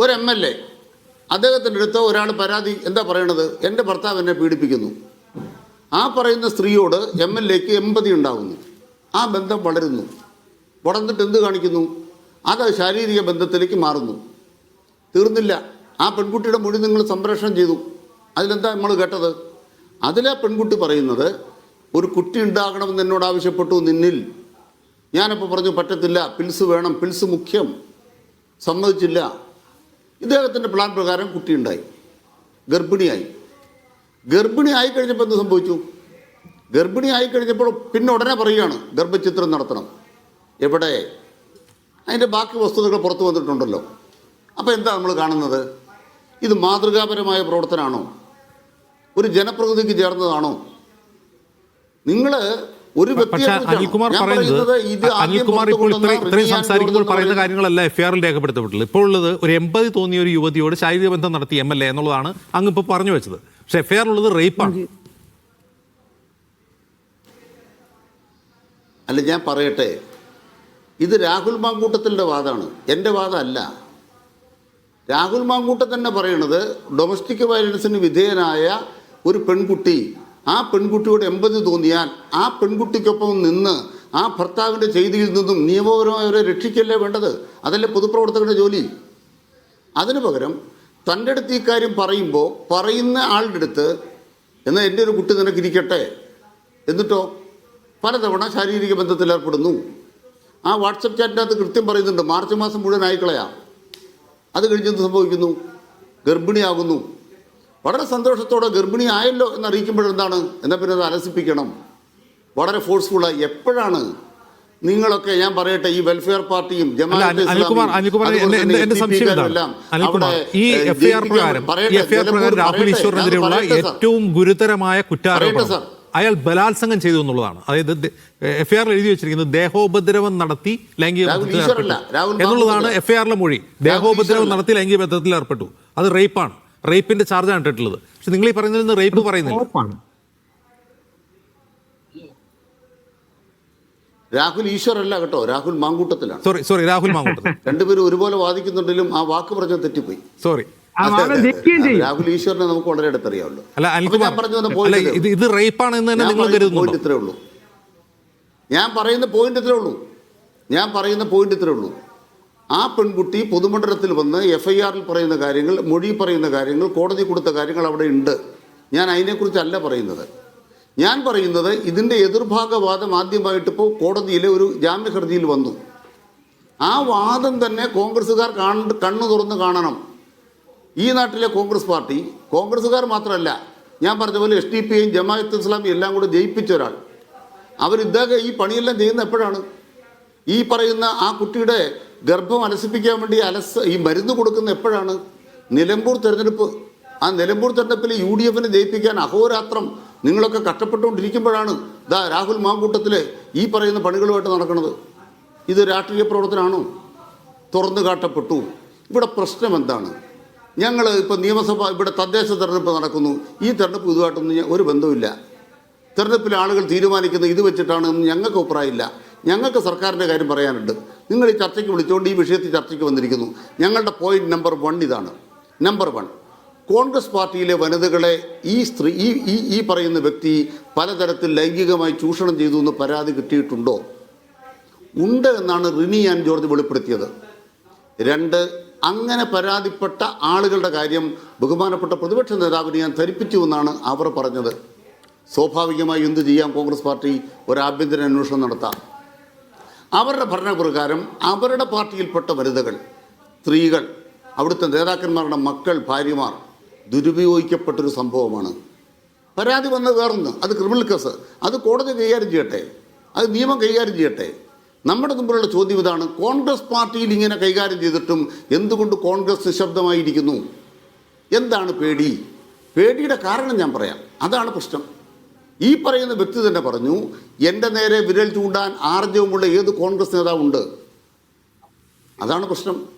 ഒരു M L A അദ്ദേഹത്തിന്റെ അടുത്ത് ഒരാൾ പരാതി എന്താ പറയണത്? എന്റെ ഭർത്താവ് എന്നെ പീഡിപ്പിക്കുന്നു. ആ പറയുന്ന സ്ത്രീയോട് എം എൽ എക്ക് എമ്പതി ഉണ്ടാകുന്നു ആ ബന്ധം വളരുന്നു. വളർന്നിട്ട് എന്ത് കാണിക്കുന്നു? അത് ശാരീരിക ബന്ധത്തിലേക്ക് മാറുന്നു. തീർന്നില്ല. ആ പെൺകുട്ടിയുടെ മൊഴി നിങ്ങൾ സംപ്രേഷണം ചെയ്തു. അതിലെന്താ നമ്മൾ കേട്ടത്? അതിലെ പെൺകുട്ടി പറയുന്നത് ഒരു കുട്ടി ഉണ്ടാകണമെന്ന് എന്നോട് ആവശ്യപ്പെട്ടു നിന്നിൽ. ഞാനപ്പോൾ പറഞ്ഞു പറ്റത്തില്ല. പിൽസ് വേണം. പിൽസ് മുഖ്യം. സമ്മതിച്ചില്ല. ഇദ്ദേഹത്തിന്റെ പ്ലാൻ പ്രകാരം കുട്ടിയുണ്ടായി. ഗർഭിണിയായി. ഗർഭിണി ആയി കഴിഞ്ഞപ്പോൾ എന്ത് സംഭവിച്ചു? ഗർഭിണി ആയി കഴിഞ്ഞപ്പോൾ പിന്നെ ഉടനെ പറയുകയാണ് ഗർഭചിത്രം നടത്തണം. എവിടെ? അതിന്റെ ബാക്കി വസ്തുതകൾ പുറത്തു വന്നിട്ടുണ്ടല്ലോ. അപ്പോൾ എന്താ നമ്മൾ കാണുന്നത്? ഇത് മാതൃകാപരമായ പ്രവർത്തനമാണോ? ഒരു ജനപ്രകൃതിക്ക് ചേർന്നതാണോ? നിങ്ങൾ ഒരു വ്യക്തിയെ അനിൽകുമാർ പറയുന്നത് അനിൽകുമാർ ഇപ്പോൾ ഇത്രയും ഇത്രയും സംസാരിക്കുമ്പോൾ പറയുന്ന കാര്യങ്ങളല്ല എഫ് ആറിൽ രേഖപ്പെടുത്തപ്പെട്ടുള്ളൂ ഇപ്പോൾ ഉള്ളത് ഒരു എൺപത് തോന്നിയ ഒരു യുവതിയോട് ശാരീരിക ബന്ധം നടത്തി എം എൽ എ എന്നുള്ളതാണ് അങ്ങ് ഇപ്പോൾ പറഞ്ഞു വെച്ചത്. പക്ഷേ എഫ് ആറിലുള്ളത് റേപ്പാണ് അല്ല ഞാൻ പറയട്ടെ. ഇത് രാഹുൽ മാങ്കൂട്ടത്തിന്റെ വാദമാണ് എന്റെ വാദമല്ല രാഹുൽ മാങ്കൂട്ടം തന്നെ പറയണത് ഡൊമസ്റ്റിക് വയലൻസിന് വിധേയനായ ഒരു പെൺകുട്ടി ആ പെൺകുട്ടിയോട് എമ്പത് തോന്നിയാൽ ആ പെൺകുട്ടിക്കൊപ്പം നിന്ന് ആ ഭർത്താവിന്റെ ചെയ്തിയിൽ നിന്നും നിയമപരമായവരെ രക്ഷിക്കല്ലേ വേണ്ടത്? അതല്ലേ പൊതുപ്രവർത്തകരുടെ ജോലി? അതിനു പകരം തന്റെ അടുത്ത് ഈ കാര്യം പറയുമ്പോൾ പറയുന്ന ആളുടെ അടുത്ത് എന്നാൽ എന്റെ ഒരു കുട്ടി നിനക്ക് ഇരിക്കട്ടെ? എന്നിട്ടോ? പലതവണ ശാരീരിക ബന്ധത്തിൽ ഏർപ്പെടുന്നു. ആ വാട്സപ്പ് ചാറ്റിനകത്ത് കൃത്യം പറയുന്നുണ്ട് മാർച്ച് മാസം മുഴുവൻ ആയിക്കളയാം. അത് കഴിഞ്ഞെന്ത് സംഭവിക്കുന്നു? ഗർഭിണിയാകുന്നു. വളരെ സന്തോഷത്തോടെ ഗർഭിണി ആയല്ലോ എന്നറിയിക്കുമ്പോഴെന്താണ്? എന്നാൽ പിന്നെ അത് അലസിപ്പിക്കണം. വളരെ ഫോഴ്സ്ഫുള്ളായി എപ്പോഴാണ് നിങ്ങളൊക്കെ ഞാൻ പറയട്ടെ ഈ വെൽഫെയർ പാർട്ടിയും ഈശ്വറിനെതിരെയുള്ള ഏറ്റവും ഗുരുതരമായ കുറ്റാരോപണം. അയാൾ ബലാത്സംഗം ചെയ്തു എന്നുള്ളതാണ്. അതായത് എഫ് ആറിൽ എഴുതി വെച്ചിരിക്കുന്നത് ദേഹോപദ്രവം നടത്തി ലൈംഗിക എന്നുള്ളതാണ് എഫ് ഐ ആറിലെ മൊഴി. ദേഹോപദ്രവം നടത്തി ലൈംഗിക ബന്ധത്തിൽ ഏർപ്പെട്ടു. അത് റേപ്പാണ് റേപ്പിന്റെ ചാർജാണ് ഇട്ടിട്ടുള്ളത്. പക്ഷെ നിങ്ങൾ ഈ പറയുന്നതിൽ നിന്ന് റേപ്പ് പറയുന്നില്ല. രാഹുൽ ഈശ്വരല്ല കേട്ടോ. രാഹുൽ മാങ്കൂട്ടത്തിലാണ്. സോറി സോറി രാഹുൽ മാങ്കൂട്ടത്തിൽ രണ്ടുപേരും ഒരുപോലെ വാദിക്കുന്നുണ്ടെങ്കിലും ആ വാക്ക് പറഞ്ഞ തെറ്റിപ്പോയി. സോറി രാഹുൽ ഈശ്വറിനെ നമുക്ക് വളരെ അടുത്തറിയാമല്ലോ. അല്ല ഞാൻ പറഞ്ഞു ഇത് ഇത് തന്നെ നിങ്ങൾ പറയുന്ന ഇത്രേ ഉള്ളൂ. ഞാൻ പറയുന്ന പോയിന്റ് ഇത്രേ ഉള്ളൂ. ഞാൻ പറയുന്ന പോയിന്റ് ഇത്രേ ഉള്ളൂ. ആ പെൺകുട്ടി പൊതുമണ്ഡലത്തിൽ വന്ന് എഫ് ഐ ആറിൽ പറയുന്ന കാര്യങ്ങൾ മൊഴി പറയുന്ന കാര്യങ്ങൾ കോടതി കൊടുത്ത കാര്യങ്ങൾ അവിടെ ഉണ്ട്. ഞാൻ അതിനെക്കുറിച്ചല്ല പറയുന്നത്. ഞാൻ പറയുന്നത് ഇതിന്റെ എതിർഭാഗവാദം ആദ്യമായിട്ട് ഇപ്പോൾ കോടതിയിലെ ഒരു ജാമ്യ ഹർജിയിൽ വന്നു. ആ വാദം തന്നെ കോൺഗ്രസ്സുകാർ കണ്ട് കണ്ണു തുറന്ന് കാണണം. ഈ നാട്ടിലെ കോൺഗ്രസ് പാർട്ടി കോൺഗ്രസ്സുകാർ മാത്രമല്ല ഞാൻ പറഞ്ഞ പോലെ എസ് ഡി പി ഐയും ജമാഅത്ത് ഇസ്ലാമിയും എല്ലാം കൂടെ ജയിപ്പിച്ച ഒരാൾ. അവർ ഇദ്ദേഹം ഈ പണിയെല്ലാം ചെയ്യുന്ന എപ്പോഴാണ്? ഈ പറയുന്ന ആ കുട്ടിയുടെ ഗർഭം അലസിപ്പിക്കാൻ വേണ്ടി അലസ ഈ മരുന്ന് കൊടുക്കുന്ന എപ്പോഴാണ്? നിലമ്പൂർ തെരഞ്ഞെടുപ്പ് ആ നിലമ്പൂർ തെരഞ്ഞെടുപ്പിൽ യു ഡി എഫിനെ ജയിപ്പിക്കാൻ അഹോരാത്രം നിങ്ങളൊക്കെ കഷ്ടപ്പെട്ടുകൊണ്ടിരിക്കുമ്പോഴാണ് ദാ രാഹുൽ മാങ്കൂട്ടത്തിൽ ഈ പറയുന്ന പണികളുമായിട്ട് നടക്കുന്നത്. ഇത് രാഷ്ട്രീയ പ്രവർത്തനമാണോ? തുറന്നു കാട്ടപ്പെട്ടു. ഇവിടെ പ്രശ്നം എന്താണ്? ഞങ്ങൾ ഇപ്പോൾ നിയമസഭ ഇവിടെ തദ്ദേശ തെരഞ്ഞെടുപ്പ് നടക്കുന്നു. ഈ തെരഞ്ഞെടുപ്പ് ഇതുമായിട്ടൊന്നും ഒരു ബന്ധവുമില്ല. തെരഞ്ഞെടുപ്പിൽ ആളുകൾ തീരുമാനിക്കുന്നത് ഇത് വെച്ചിട്ടാണെന്ന് ഞങ്ങൾക്ക് അഭിപ്രായമില്ല. ഞങ്ങൾക്ക് സർക്കാരിന്റെ കാര്യം പറയാനുണ്ട്. നിങ്ങൾ ഈ ചർച്ചയ്ക്ക് വിളിച്ചുകൊണ്ട് ഈ വിഷയത്തിൽ ചർച്ചയ്ക്ക് വന്നിരിക്കുന്നു. ഞങ്ങളുടെ പോയിന്റ് നമ്പർ വൺ ഇതാണ്. നമ്പർ വൺ കോൺഗ്രസ് പാർട്ടിയിലെ വനിതകളെ ഈ സ്ത്രീ ഈ ഈ പറയുന്ന വ്യക്തി പലതരത്തിൽ ലൈംഗികമായി ചൂഷണം ചെയ്തു എന്ന് പരാതി കിട്ടിയിട്ടുണ്ടോ? ഉണ്ട് എന്നാണ് റിനി ആൻഡ് ജോർജ് വെളിപ്പെടുത്തിയത്. രണ്ട് അങ്ങനെ പരാതിപ്പെട്ട ആളുകളുടെ കാര്യം ബഹുമാനപ്പെട്ട പ്രതിപക്ഷ നേതാവിനെ ഞാൻ ധരിപ്പിച്ചു എന്നാണ് അവർ പറഞ്ഞത്. സ്വാഭാവികമായി എന്ത് ചെയ്യാം കോൺഗ്രസ് പാർട്ടി? ഒരു ആഭ്യന്തര അന്വേഷണം നടത്താം. അവരുടെ ഭരണപ്രകാരം അവരുടെ പാർട്ടിയിൽപ്പെട്ട വനിതകൾ സ്ത്രീകൾ അവിടുത്തെ നേതാക്കന്മാരുടെ മക്കൾ ഭാര്യമാർ ദുരുപയോഗിക്കപ്പെട്ടൊരു സംഭവമാണ്. പരാതി വന്നത് വേറൊന്ന് അത് ക്രിമിനൽ കേസ് അത് കോടതി കൈകാര്യം ചെയ്യട്ടെ. അത് നിയമം കൈകാര്യം ചെയ്യട്ടെ. നമ്മുടെ മുമ്പിലുള്ള ചോദ്യം ഇതാണ് കോൺഗ്രസ് പാർട്ടിയിൽ ഇങ്ങനെ കൈകാര്യം ചെയ്തിട്ടും എന്തുകൊണ്ട് കോൺഗ്രസ് നിശബ്ദമായിരിക്കുന്നു? എന്താണ് പേടി? പേടിയുടെ കാരണം ഞാൻ പറയാം. അതാണ് പ്രശ്നം. ഈ പറയുന്ന വ്യക്തി തന്നെ പറഞ്ഞു എന്റെ നേരെ വിരൽ ചൂണ്ടാൻ ആർജവമുള്ള ഏത് കോൺഗ്രസ് നേതാവുണ്ട്? അതാണ് പ്രശ്നം.